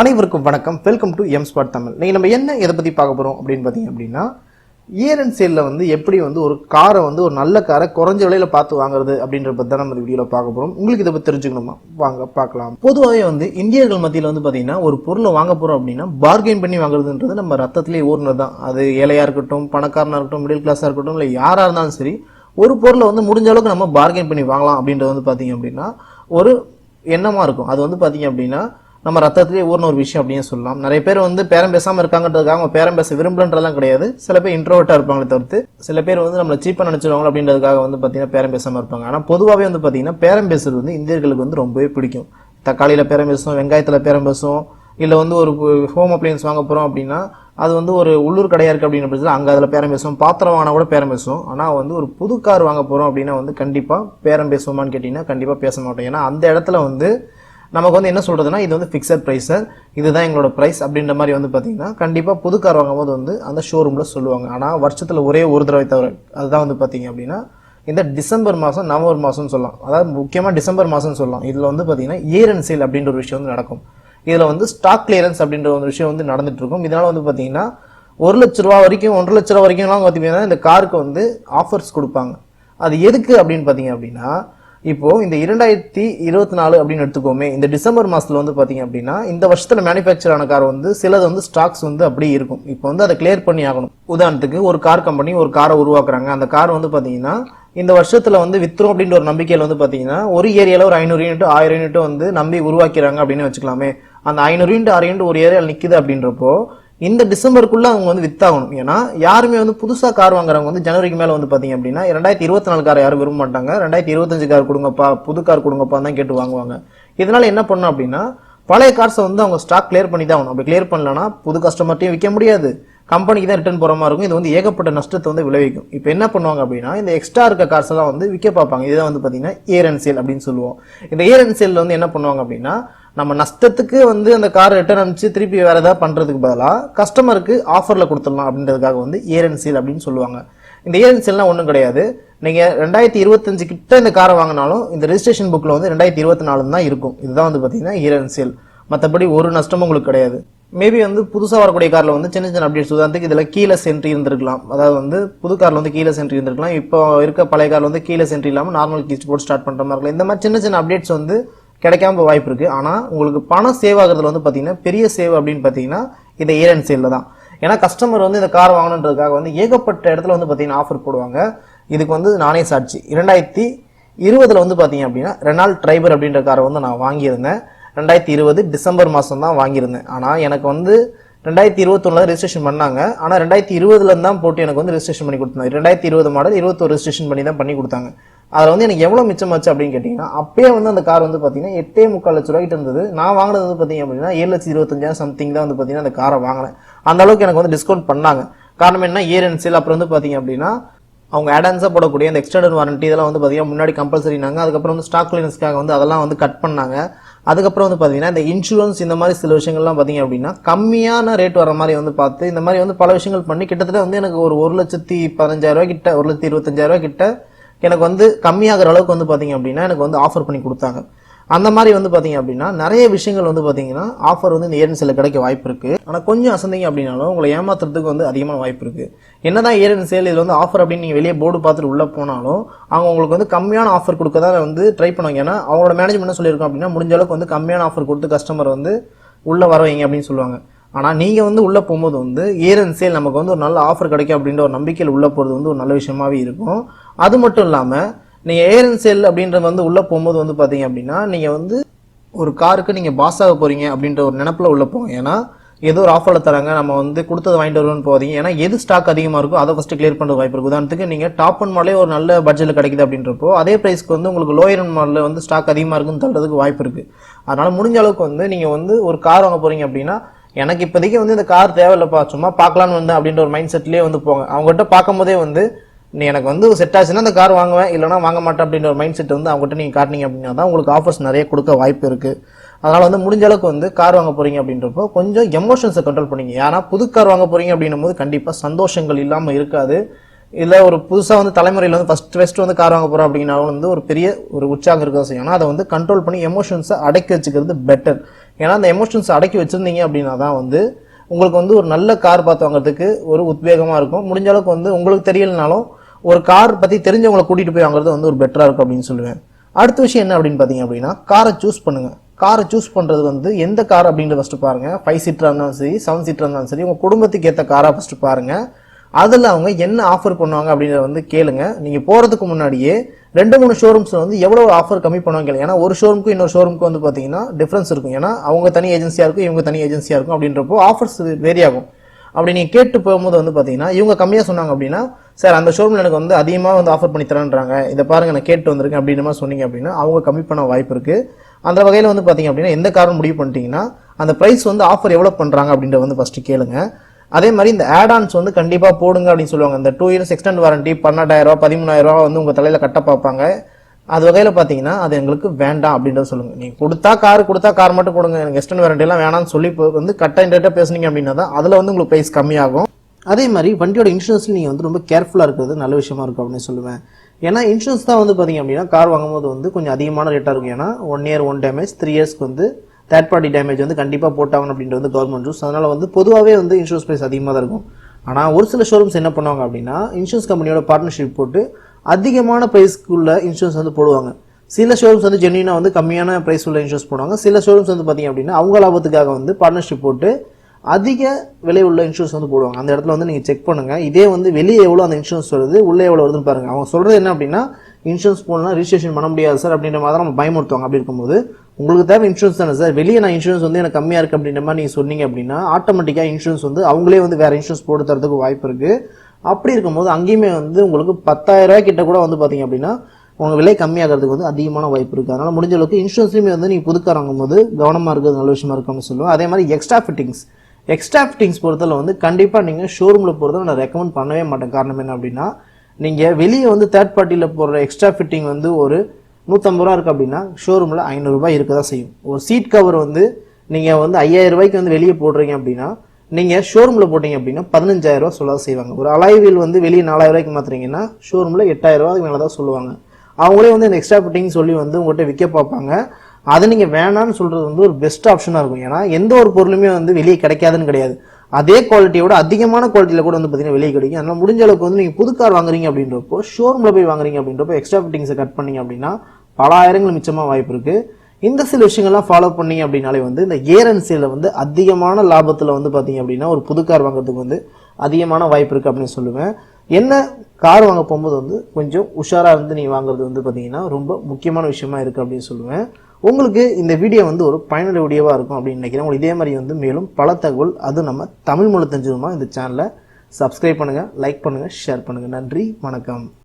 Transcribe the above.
அனைவருக்கும் வணக்கம். Welcome to M spot Tamil நீங்கள் நம்ம என்ன எதை பற்றி பார்க்க போகிறோம் அப்படின்னு பார்த்தீங்க அப்படின்னா இயர் அண்ட் சேலில் வந்து எப்படி வந்து ஒரு காரை வந்து ஒரு நல்ல காரை குறைஞ்ச விலையில் பார்த்து வாங்குறது அப்படின்ற பற்றி தான் நம்ம இந்த வீடியோவில் பார்க்க போகிறோம் உங்களுக்கு இதை பற்றி தெரிஞ்சுக்கணுமா? வாங்க பார்க்கலாம். பொதுவாகவே வந்து இந்தியர்கள் மத்தியில் வந்து பார்த்தீங்கன்னா ஒரு பொருளை வாங்க போகிறோம் அப்படின்னா பார்கெயின் பண்ணி வாங்குறதுன்றது நம்ம ரத்தத்திலே ஊர்னது தான். அது ஏழையாக இருக்கட்டும் பணக்காரனாக இருக்கட்டும் மிடில் கிளாஸாக இருக்கட்டும் இல்லை யாராக இருந்தாலும் சரி ஒரு பொருளை வந்து முடிஞ்ச அளவுக்கு நம்ம பார்கெயின் பண்ணி வாங்கலாம் அப்படின்றது வந்து பார்த்தீங்க அப்படின்னா ஒரு எண்ணமாக இருக்கும். அது வந்து பார்த்தீங்க அப்படின்னா நம்ம ரத்தத்திலே ஊர்ன ஒரு விஷயம் அப்படின்னு சொல்லலாம். நிறைய பேர் வந்து பேரம் பேசாமல் இருக்காங்கன்றதுக்காக அவங்க பேரம் பேச விரும்பலன்றதெல்லாம் கிடையாது. சில பேர் இன்ட்ரோவர்ட்டாக இருப்பாங்களே தவிர்த்து சில பேர் வந்து நம்மளை சீப்பாக நினச்சிருவாங்க அப்படின்றதுக்காக வந்து பார்த்தீங்கன்னா பேரம் பேசாமல் இருப்பாங்க. ஆனால் பொதுவாகவே வந்து பார்த்தீங்கன்னா பேரம் பேசுறது வந்து இந்தியர்களுக்கு வந்து ரொம்பவே பிடிக்கும். தக்காளியில் பேரம் பேசும் வெங்காயத்தில் பேரம் பேசும் இல்லை வந்து ஒரு ஹோம் அப்ளையன்ஸ் வாங்க போகிறோம் அப்படின்னா அது வந்து ஒரு உள்ளூர் கடையாக இருக்குது அப்படின்ற பட்சத்தில் அங்கே அதில் பேரம் பேசுவோம் பாத்திரம் வாங்கினா கூட பேரம் பேசுவோம். ஆனால் வந்து ஒரு புது கார் வாங்க போகிறோம் அப்படின்னா வந்து கண்டிப்பாக பேரம் பேசுவோமான்னு கேட்டிங்கன்னா கண்டிப்பாக பேச மாட்டோம். ஏன்னா அந்த இடத்துல வந்து நமக்கு வந்து என்ன சொல்கிறதுனா இது வந்து ஃபிக்ஸட் ப்ரைஸ் சார் இதுதான் எங்களோட ப்ரைஸ் அப்படின்ற மாதிரி வந்து பார்த்தீங்கன்னா கண்டிப்பாக புது கார் வாங்கும்போது வந்து அந்த ஷோரூமில் சொல்லுவாங்க. ஆனால் வருஷத்தில் ஒரே ஒரு தடவை தவிர அதுதான் வந்து பார்த்தீங்க அப்படின்னா இந்த டிசம்பர் மாதம் நவம்பர் மாதம்னு சொல்லலாம். அதாவது முக்கியமாக டிசம்பர் மாதம்னு சொல்லலாம். இதில் வந்து பார்த்தீங்கன்னா இயர் அண்ட் சேல் அப்படின்ற ஒரு விஷயம் வந்து நடக்கும். இதில் வந்து ஸ்டாக் கிளியரன்ஸ் அப்படின்ற ஒரு விஷயம் வந்து நடந்துட்டு இருக்கும். இதனால் வந்து பார்த்தீங்கன்னா ஒரு லட்ச ரூபா வரைக்கும் ஒன்றரை லட்ச ரூபா வரைக்கும்லாம் பார்த்தீங்கன்னா இந்த காருக்கு வந்து ஆஃபர்ஸ் கொடுப்பாங்க. அது எதுக்கு அப்படின்னு பார்த்தீங்க அப்படின்னா இப்போ இந்த இரண்டாயிரத்தி இருபத்தி நாலு அப்படின்னு எடுத்துக்கோமே இந்த டிசம்பர் மாசத்துல வந்து பாத்தீங்க அப்படின்னா இந்த வருஷத்துல மேனுஃபேக்சர் ஆன கார் வந்து சிலது வந்து ஸ்டாக்ஸ் வந்து அப்படியே இருக்கும். இப்போ வந்து அதை கிளியர் பண்ணி ஆகணும். உதாரணத்துக்கு ஒரு கார் கம்பெனி ஒரு காரை உருவாக்குறாங்க. அந்த கார் வந்து பாத்தீங்கன்னா இந்த வருஷத்துல வந்து வித்துரும் அப்படின்ற ஒரு நம்பிக்கையில வந்து பாத்தீங்கன்னா ஒரு ஏரியால ஒரு ஐநூறு யூனிட் ஆயிரம் யூனிட் வந்து நம்பி உருவாக்கிறாங்க அப்படின்னு வச்சுக்கலாமே. அந்த ஐநூறு யூனிட் ஆயிரம் யூனிட் ஒரு ஏரியாவில் நிக்குது அப்படின்றப்போ இந்த டிசம்பருக்குள்ள அவங்க வந்து வித்தாகணும். ஏன்னா யாருமே வந்து புதுசாக கார் வாங்குறவங்க வந்து ஜனவரிக்கு மேலே வந்து பார்த்தீங்க அப்படின்னா ரெண்டாயிரத்தி இருபத்தி நாலு கார் யாரும் விரும்ப மாட்டாங்க. ரெண்டாயிரத்தி இருபத்தஞ்சு கார் கொடுங்கப்பா புது கார் கொடுங்கப்பா தான் கேட்டு வாங்குவாங்க. இதனால் என்ன பண்ணும் அப்படின்னா பழைய கார்ஸை வந்து அவங்க ஸ்டாக் கிளியர் பண்ணி தான் ஆகணும். அப்படி கிளியர் பண்ணலன்னா புது கஸ்டமர்ட்டையும் விற்க முடியாது. கம்பெனிக்கு தான் ரிட்டர்ன் போகிற மாதிரி இருக்கும். இது வந்து ஏகப்பட்ட நஷ்டத்தை வந்து விளைவிக்கும். இப்போ என்ன பண்ணுவாங்க அப்படின்னா இந்த எக்ஸ்ட்ரா இருக்க கார்ஸ் எல்லாம் வந்து விற்க பார்ப்பாங்க. இதுதான் வந்து பார்த்தீங்கன்னா ஏர் அண்ட் சேல் அப்படின்னு சொல்லுவோம். இந்த ஏர் அண்ட் சேலில் வந்து என்ன பண்ணுவாங்க அப்படின்னா நம்ம நஷ்டத்துக்கு வந்து அந்த கார் ரிட்டர்ன் அனுப்பிச்சு திருப்பி வேறு ஏதாவது பண்ணுறதுக்கு பதிலாக கஸ்டமருக்கு ஆஃபரில் கொடுத்துடலாம் அப்படின்றதுக்காக வந்து ஏர் அப்படின்னு சொல்லுவாங்க. இந்த ஏர் ஒன்றும் கிடையாது. நீங்கள் ரெண்டாயிரத்தி இருபத்தஞ்சு கிட்ட இந்த காரை வாங்கினாலும் இந்த ரெஜிஸ்ட்ரேஷன் புக்கில் வந்து ரெண்டாயிரத்தி இருபத்தி நாலு தான் இருக்கும். இதுதான் வந்து பார்த்தீங்கன்னா ஏர் மற்றபடி ஒரு நஷ்டமும் உங்களுக்கு கிடையாது. மேபி வந்து புதுசாக வரக்கூடிய காரில் வந்து சின்ன சின்ன அப்டேட்ஸ் உதாரணத்துக்கு இதில் கீழே சென்ட்ரி இருந்திருக்கலாம். அதாவது வந்து புது காரில் வந்து கீழே சென்ட்ரி இருந்திருக்கலாம். இப்போ இருக்க பழைய காரில் வந்து கீழே சென்ட்ரி இல்லாமல் நார்மல் கீஸ் போட்டு ஸ்டார்ட் பண்ணுற மாதிரி இருக்கலாம். இந்த மாதிரி சின்ன சின்ன அப்டேட்ஸ் வந்து கிடைக்காம வாய்ப்பு இருக்குது ஆனால் உங்களுக்கு பணம் சேவ் ஆகுறதுல வந்து பார்த்தீங்கன்னா பெரிய சேவ் அப்படின்னு பார்த்தீங்கன்னா இந்த ஏர் அண்ட் சேலில் தான். ஏன்னா கஸ்டமர் வந்து இந்த கார் வாங்கணுன்றதுக்காக வந்து ஏகப்பட்ட இடத்துல வந்து பார்த்தீங்கன்னா ஆஃபர் போடுவாங்க. இதுக்கு வந்து நானே சாட்சி. இரண்டாயிரத்தி இருபதில் வந்து பார்த்தீங்க அப்படின்னா ரெனால்ட் ட்ரைபர் அப்படின்ற காரை வந்து நான் வாங்கியிருந்தேன். ரெண்டாயிரத்தி இருபது டிசம்பர் மாதம் தான் வாங்கியிருந்தேன். ஆனால் எனக்கு வந்து ரெண்டாயிரத்தி இருபத்தொன்னில் ரெஜிஸ்ட்ரேஷன் பண்ணாங்க. ஆனால் ரெண்டாயிரத்தி இருபதுல தான் போட்டு எனக்கு வந்து ரெஜிஸ்ட்ரேஷன் பண்ணி கொடுத்தாங்க. ரெண்டாயிரத்தி இருபது மாடல் இருபத்தொரு ரெஜிஸ்ட்ரேஷன் பண்ணி தான் பண்ணி கொடுத்தாங்க. அதில் வந்து எனக்கு எவ்வளோ மிச்சமாச்சு அப்படின்னு கேட்டிங்கன்னா அப்பயே வந்து அந்த கார் வந்து பார்த்தீங்கன்னா எட்டே முக்கால் லட்ச ரூபாய்க்கு இருந்தது. நான் வாங்கினது வந்து பார்த்தீங்க அப்படின்னா ஏழு லட்சத்தி இருபத்தஞ்சாயிரம் சம்திங் தான் வந்து பார்த்தீங்கன்னா அந்த காரை வாங்கினேன். அந்த அளவுக்கு எனக்கு வந்து டிஸ்கவுண்ட் பண்ணாங்க. காரணம் என்ன? இயர் அண்ட் சேல் அப்புறம் வந்து பார்த்தீங்க அப்படின்னா அவங்க ஆடான்ஸாக போடக்கூடிய அந்த எக்ஸ்டெண்டட் வாரண்டி இதெல்லாம் வந்து பார்த்தீங்கன்னா முன்னாடி கம்பல்சரினாங்க அதுக்கப்புறம் வந்து ஸ்டாக் கிளியரன்ஸ்க்காக வந்து அதெல்லாம் வந்து கட் பண்ணாங்க. அதுக்கப்புறம் வந்து பார்த்தீங்கன்னா இந்த இன்சூரன்ஸ் இந்த மாதிரி சில விஷயங்கள்லாம் பார்த்தீங்க அப்படின்னா கம்மியான ரேட் வர மாதிரி வந்து பார்த்து இந்த மாதிரி வந்து பல விஷயங்கள் பண்ணி கிட்டத்தட்ட வந்து எனக்கு ஒரு ஒரு லட்சத்தி பதினஞ்சாயிரரூவா கிட்ட ஒரு லட்சத்தி இருபத்தஞ்சாயிரரூவா கிட்ட எனக்கு வந்து கம்மியாகிற அளவுக்கு வந்து பார்த்திங்க அப்படின்னா எனக்கு வந்து ஆஃபர் பண்ணி கொடுத்தாங்க. அந்த மாதிரி வந்து பார்த்தீங்க அப்படின்னா நிறைய விஷயங்கள் வந்து பார்த்தீங்கன்னா ஆஃபர் வந்து இந்த ஏரன்சியில் கிடைக்க வாய்ப்பு இருக்குது ஆனால் கொஞ்சம் அசந்திங்க அப்படின்னாலும் உங்களை ஏமாத்துறதுக்கு வந்து அதிகமான வாய்ப்பு இருக்குது என்னதான் ஏரன் சேல் இதில் வந்து ஆஃபர் அப்படின்னு நீங்கள் வெளியே போர்டு பார்த்துட்டு உள்ளே போனாலும் அவங்க உங்களுக்கு வந்து கம்மியான ஆஃபர் கொடுக்க தான் வந்து ட்ரை பண்ணுவாங்க. ஏன்னா அவங்களோட மேனேஜ்மெண்ட் என்ன சொல்லியிருக்கோம் அப்படின்னா முடிஞ்ச அளவுக்கு வந்து கம்மியான ஆஃபர் கொடுத்து கஸ்டமர் வந்து உள்ளே வர வைங்க அப்படின்னு சொல்லுவாங்க. ஆனால் நீங்கள் வந்து உள்ளே போகும்போது வந்து ஏர் அண்ட் சேல் நமக்கு வந்து ஒரு நல்ல ஆஃபர் கிடைக்கும் அப்படின்ற ஒரு நம்பிக்கையில் உள்ளே போகிறது வந்து ஒரு நல்ல விஷயமாவே இருக்கும். அது மட்டும் இல்லாமல் நீங்கள் ஏர் அண்ட் சேல் அப்படின்றது வந்து உள்ளே போகும்போது வந்து பார்த்தீங்க அப்படின்னா நீங்கள் வந்து ஒரு காருக்கு நீங்கள் பாஸ் ஆக போகிறீங்க அப்படின்ற ஒரு நினப்பில் உள்ளே போங்க. ஏன்னா ஏதோ ஒரு ஆஃபரில் தராங்க நம்ம வந்து கொடுத்தது வாங்கிட்டு வருவோம்னு போகாதீங்க. ஏன்னா எது ஸ்டாக் அதிகமாக இருக்கோ அதை ஃபஸ்ட்டு கிளியர் பண்ணுறது வாய்ப்பு இருக்குது உதாரணத்துக்கு நீங்கள் டாப் அண்ட் மாடலே ஒரு நல்ல பட்ஜெட்டில் கிடைக்குது அப்படின்றப்போ அதே ப்ரைஸ்க்கு வந்து உங்களுக்கு லோயர் அண்ட் மாடலில் வந்து ஸ்டாக் அதிகமாக இருக்குன்னு தள்ளுறதுக்கு வாய்ப்பு இருக்குது அதனால் முடிஞ்ச அளவுக்கு வந்து நீங்கள் வந்து ஒரு கார் வாங்க போகிறீங்க அப்படின்னா எனக்கு இப்போதைக்கு வந்து இந்த கார் தேவையில்லப்பா சும்மா பார்க்கலான்னு வந்து அப்படின்ற ஒரு மைண்ட் செட்லேயே வந்து போங்க. அவங்ககிட்ட பார்க்கும்போதே வந்து நீ எனக்கு வந்து செட் ஆச்சுன்னா அந்த கார் வாங்குவேன் இல்லைனா வாங்க மாட்டேன் அப்படின்ற ஒரு மைண்ட் செட் வந்து அவங்ககிட்ட நீங்கள் காட்டினீங்க அப்படின்னா தான் உங்களுக்கு ஆஃபர்ஸ் நிறைய கொடுக்க வாய்ப்பு இருக்குது அதனால் வந்து முடிஞ்ச அளவுக்கு வந்து கார் வாங்க போகிறீங்க அப்படின்றப்போ கொஞ்சம் எமோஷன்ஸை கண்ட்ரோல் பண்ணிங்க. ஏன்னா புது கார் வாங்க போகிறீங்க அப்படின்னும் போது கண்டிப்பாக சந்தோஷங்கள் இல்லாமல் இருக்காது. இல்லை ஒரு புதுசாக வந்து தலைமுறையில் வந்து ஃபஸ்ட் ஃபஸ்ட்டு வந்து கார் வாங்க போகிறோம் அப்படின்னாலும் வந்து ஒரு பெரிய ஒரு உற்சாகம் இருக்க செய்யும். ஆனால் அதை வந்து கண்ட்ரோல் பண்ணி எமோஷன்ஸை அடக்கி வச்சுக்கிறது பெட்டர் ஏன்னா அந்த எமோஷன்ஸ் அடக்கி வச்சுருந்தீங்க அப்படின்னா தான் வந்து உங்களுக்கு வந்து ஒரு நல்ல கார் பார்த்து வாங்குறதுக்கு ஒரு உத்வேகமாக இருக்கும். முடிஞ்ச அளவுக்கு வந்து உங்களுக்கு தெரியலனாலும் ஒரு கார் பற்றி தெரிஞ்சவங்களை கூட்டிகிட்டு போய் வாங்குறது வந்து ஒரு பெட்டராக இருக்கும் அப்படின்னு சொல்லுவேன். அடுத்த விஷயம் என்ன அப்படின்னு பார்த்தீங்க அப்படின்னா காரை சூஸ் பண்ணுங்கள் காரை சூஸ் பண்ணுறது வந்து எந்த கார் அப்படின்றத ஃபஸ்ட்டு பாருங்கள் ஃபைவ் சீட்டராக இருந்தாலும் சரி செவன் சீட்டராக இருந்தாலும் சரி உங்கள் குடும்பத்துக்கு ஏற்ற காராக ஃபஸ்ட்டு பாருங்கள் அதில் அவங்க என்ன ஆஃபர் பண்ணுவாங்க அப்படின்றத வந்து கேளுங்க. நீங்கள் போகிறதுக்கு முன்னாடியே ரெண்டு மூணு ஷோரூம்ஸில் வந்து எவ்வளோ ஆஃபர் கம்மி பண்ணுவாங்க கேளுங்க. ஏன்னா ஒரு ஷோரூமுக்கும் இன்னொரு ஷோரூமுக்கு வந்து பார்த்தீங்கன்னா டிஃப்ரென்ஸ் இருக்கும். ஏன்னா அவங்க தனி ஏஜென்சியாக இருக்கும் இவங்க தனி ஏஜென்சியாக இருக்கும் அப்படின்றப்போ ஆஃபர்ஸ் வேரி ஆகும். அப்படி நீங்கள் கேட்டு போகும்போது வந்து பார்த்தீங்கன்னா இவங்க கம்மியாக சொன்னாங்க அப்படின்னா சார் அந்த ஷோரூமில் எனக்கு வந்து அதிகமாக வந்து ஆஃபர் பண்ணி தரேன்றாங்க. இதை பாருங்க நான் கேட்டு வந்திருக்கேன் அப்படின்ற மாதிரி சொன்னீங்க அப்படின்னா அவங்க கம்மி பண்ண வாய்ப்பு இருக்குது அந்த வகையில் வந்து பார்த்தீங்க அப்படின்னா எந்த காரணம் முடிவு பண்ணிட்டீங்கன்னா அந்த ப்ரைஸ் வந்து ஆஃபர் எவ்வளோ பண்ணுறாங்க அப்படின்றத வந்து ஃபஸ்ட்டு கேளுங்கள் அதே மாதிரி இந்த ஆடான்ஸ் வந்து கண்டிப்பாக போடுங்க அப்படின்னு சொல்லுவாங்க. இந்த டூ இயர்ஸ் எக்ஸ்டெண்ட் வாரண்டி பன்னெண்டாயிரம் ரூபா வந்து உங்கள் தலையில் கட்ட பார்ப்பாங்க. அது வகையில் பார்த்தீங்கன்னா அது எங்களுக்கு வேண்டாம் அப்படின்றத சொல்லுங்க. நீங்கள் கொடுத்தா கார் கொடுத்தா கார் மட்டும் கொடுங்க. எனக்கு எக்ஸ்டெண்ட் வாரண்டிலாம் வேணாம்னு சொல்லி வந்து கட்ட இன்டர்ட்டாக பேசுனீங்க அப்படின்னா தான் அதில் வந்து உங்களுக்கு ப்ரைஸ் கம்மியாகும். அதே மாதிரி வண்டியோட இன்சூரன்ஸ் நீங்கள் வந்து ரொம்ப கேர்ஃபுல்லாக இருக்கிறது நல்ல விஷயமா இருக்கும் அப்படின்னு சொல்லுவேன். ஏன்னா இன்சூரன்ஸ் தான் வந்து பார்த்தீங்க அப்படின்னா கார் வாங்கும்போது வந்து கொஞ்சம் அதிகமான ரேட்டாக இருக்கும். ஏன்னா one year one damage three இயர்ஸ்க்கு வந்து தேர்ட் பார்ட்டி டேமேஜ் வந்து கண்டிப்பாக போட்டாகணும் அப்படின்றது வந்து கவர்மெண்ட் ரூல்ஸ் அதனால் வந்து பொதுவாகவே வந்து இன்சூரன்ஸ் ப்ரைஸ் அதிகமாக தான் இருக்கும். ஆனால் ஒரு சில ஷோரூம்ஸ் என்ன பண்ணுவாங்க அப்படின்னா இன்சூரன்ஸ் கம்பெனியோட பார்ட்னர்ஷிப் போட்டு அதிகமான ப்ரைஸ்க்குள்ள இன்சூரன்ஸ் வந்து போடுவாங்க. சில ஷோரூம்ஸ் வந்து ஜென்யூனாக வந்து கம்மியான ப்ரைஸ் உள்ள இன்சூரன்ஸ் போடுவாங்க. சில ஷோரூம்ஸ் வந்து பார்த்தீங்க அப்படின்னா அவங்க லாபத்துக்காக வந்து பார்ட்னர்ஷிப் போட்டு அதிக விலை உள்ள இன்சூரன்ஸ் வந்து போடுவாங்க. அந்த இடத்துல வந்து நீங்கள் செக் பண்ணுங்கள் இதே வந்து வெளியே எவ்வளோ அந்த இன்சூரன்ஸ் வருது உள்ளே எவ்வளோ வருதுன்னு பாருங்கள் அவங்க சொல்கிறது என்ன அப்படின்னா இன்சூரன்ஸ் போடலாம் ரிஜிஸ்ட்ரேஷன் பண்ண முடியாது சார் அப்படின்ற மாதிரி தான் நம்ம பயமுறுத்துவாங்க. அப்படி இருக்கும்போது உங்களுக்கு தேவை இன்சூரன்ஸ் தானே சார் வெளியே நான் இன்சூரன்ஸ் வந்து எனக்கு கம்மியாக இருக்குது அப்படின்ற மாதிரி நீங்கள் சொன்னீங்க அப்படின்னா ஆட்டோமேட்டிக்காக இன்சூரன்ஸ் வந்து அவங்களே வந்து வேறு இன்சூரன்ஸ் போட்டு தரதுக்கு வாய்ப்பு இருக்குது அப்படி இருக்கும்போது அங்கேயுமே வந்து உங்களுக்கு பத்தாயிரம் ரூபாய் கிட்ட கூட வந்து பார்த்தீங்க அப்படின்னா உங்கள் விலை கம்மியாகிறதுக்கு வந்து அதிகமான வாய்ப்பு இருக்குது அதனால் முடிஞ்ச அளவுக்கு இன்சூரன்ஸ்லையுமே வந்து நீங்கள் புதுக்கார் வாங்கும்போது கவனமாக இருக்கிறது நல்ல விஷயமா இருக்கும்னு சொல்லுவோம் அதே மாதிரி எக்ஸ்ட்ரா ஃபிட்டிங்ஸ் எக்ஸ்ட்ரா ஃபிட்டிங்ஸ் பொறுத்தவரை வந்து கண்டிப்பாக நீங்கள் ஷோரூமில் போகிறத நான் ரெக்கமெண்ட் பண்ணவே மாட்டேன். காரணம் என்ன அப்படின்னா நீங்கள் வெளியே வந்து தேர்ட் பார்ட்டியில் போடுற எக்ஸ்ட்ரா ஃபிட்டிங் வந்து ஒரு நூற்றம்பது ரூபா இருக்குது அப்படின்னா ஷோரூமில் ஐநூறுரூபா இருக்க தான் செய்யும். ஒரு சீட் கவர் வந்து நீங்கள் வந்து ஐயாயிரம் ரூபாய்க்கு வந்து வெளியே போடுறீங்க அப்படின்னா நீங்கள் ஷோரூமில் போட்டீங்க அப்படின்னா பதினஞ்சாயிரம் சொல்ல சொல்ல செய்வாங்க. ஒரு அலாய்வில் வந்து வெளியே நாலாயிரம் ரூபாய்க்கு ஷோரூமில் எட்டாயிரம் மேலே தான் சொல்லுவாங்க. அவங்களே வந்து இந்த எக்ஸ்ட்ரா ஃபிட்டிங் சொல்லி வந்து உங்கள்கிட்ட விற்க பார்ப்பாங்க. அதை நீங்கள் வேணான்னு சொல்கிறது வந்து ஒரு பெஸ்ட் ஆப்ஷனாக இருக்கும். ஏன்னா எந்த ஒரு பொருளுமே வந்து வெளியே கிடைக்காதுன்னு கிடையாது. அதே குவாலிட்டியோட அதிகமான குவாலிட்டியில் கூட வந்து பார்த்தீங்கன்னா வெளியே கிடைக்கும். அதனால் முடிஞ்ச அளவுக்கு வந்து நீங்கள் புது கார் வாங்குறீங்க அப்படின்றப்போ ஷோரூமில் போய் வாங்குறீங்க அப்படின்றப்போ எக்ஸ்ட்ரா ஃபிட்டிங்ஸை கட் பண்ணிங்க அப்படின்னா பல ஆயிரங்கள் மிச்சமாக வாய்ப்பு இருக்குது இந்த சில விஷயங்கள்லாம் ஃபாலோ பண்ணீங்க அப்படின்னாலே வந்து இந்த ஏர் அண்ட் வந்து அதிகமான லாபத்தில் வந்து பார்த்தீங்க அப்படின்னா ஒரு புது கார் வாங்குறதுக்கு வந்து அதிகமான வாய்ப்பு இருக்குது அப்படின்னு சொல்லுவேன். என்ன கார் வாங்க போகும்போது வந்து கொஞ்சம் உஷாராக இருந்து நீங்கள் வாங்குறது வந்து பார்த்தீங்கன்னா ரொம்ப முக்கியமான விஷயமா இருக்குது அப்படின்னு சொல்லுவேன். உங்களுக்கு இந்த வீடியோ வந்து ஒரு பயனுள்ள வீடியோவாக இருக்கும் அப்படின்னு நினைக்கிறேன். உங்களுக்கு இதே மாதிரி வந்து மேலும் பல தகவல் அது நம்ம தமிழ் மொழி தெரிஞ்சுக்கணுமா இந்த சேனலை சப்ஸ்கிரைப் பண்ணுங்கள் லைக் பண்ணுங்கள் ஷேர் பண்ணுங்கள் நன்றி வணக்கம்.